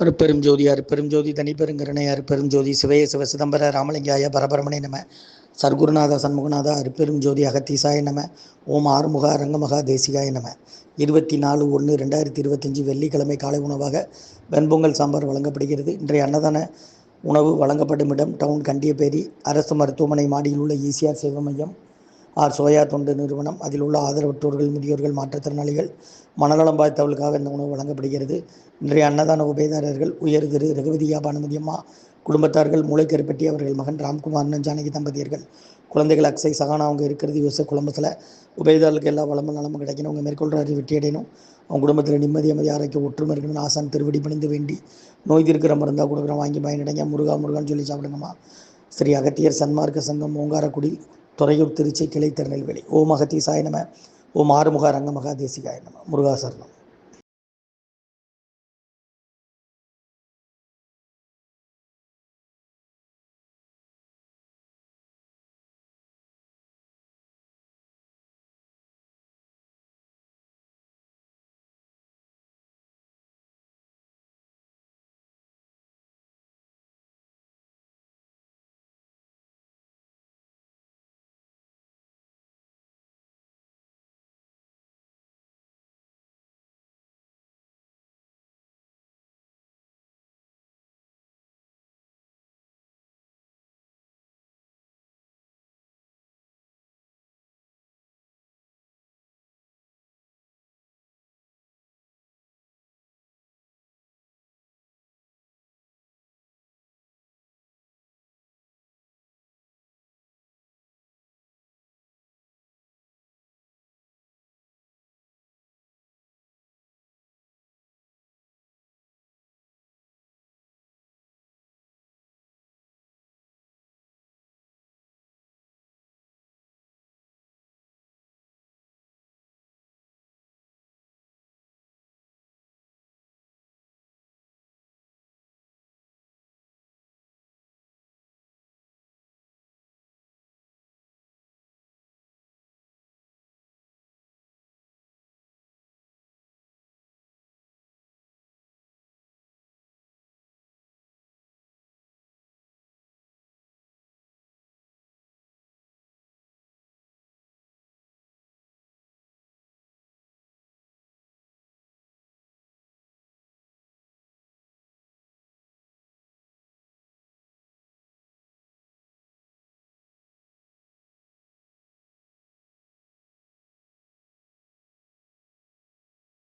அருப்பெரும் ஜோதி அருப்பெரும் ஜோதி தனிப்பெருங்கருணை அருப்பெரும் ஜோதி சிவய சிவ சிதம்பர ராமலிங்காய பரபரமணை நம. சர்க்குருநாத சண்முகநாத அருப்பெரும் ஜோதி அகத்தீசாய நம. ஓம் ஆறுமுகா அரங்கமகா தேசிகாய நம. இருபத்தி நாலு ஒன்று ரெண்டாயிரத்தி இருபத்தஞ்சி வெள்ளிக்கிழமை காலை உணவாக வெண்பொங்கல் சாம்பார் வழங்கப்படுகிறது. இன்றைய அன்னதான உணவு வழங்கப்படும் இடம் டவுன் கண்டியப்பேரி அரசு மருத்துவமனை மாடியில் உள்ள ஈசிஆர் சேவை மையம். ஆர் சோயா தொண்டு நிறுவனம். அதில் உள்ள ஆதரவற்றோர்கள் முதியோர்கள் மாற்றுத்திறனாளிகள் மனநலம் பாதித்தவர்களுக்காக இந்த உணவு வழங்கப்படுகிறது. இன்றைய அன்னதான உபயதாரர்கள் உயர் திரு ரகுவதியா பானுமதியம்மா குடும்பத்தார்கள் மூளைக்கருப்பட்டி அவர்கள் மகன் ராம்குமார் அண்ணன் ஜானகி தம்பதியர்கள் குழந்தைகள் அக்ஸை சகானா அவங்க இருக்கிறது யோச குழம்பத்தில். உபயதாரர்களுக்கு எல்லா வளமும் நலமும் கிடைக்கணும். அவங்க மேற்கொள்கிற அறிவு அடையணும். அவங்க குடும்பத்தில் நிம்மதி அமைதி ஆரோக்கிய ஒற்றுமை இருக்கணும்னு ஆசான் திருவடி பணிந்து வேண்டி. நோய் இருக்கிற மருந்தாக கொடுக்குறோம். வாங்கி பயனடைங்க முருகா முருகான்னு சொல்லி சாப்பிடுங்கம்மா. ஸ்ரீ அகத்தியர் சன்மார்க்க சங்கம் ஓங்காரக்குடி துறையூர் திருச்சி கிளை திருநெல்வேலி ஓம் அகத்தீசாய நம. ஓம் ஆறுமுக ரங்கமகா தேசிகாய நம.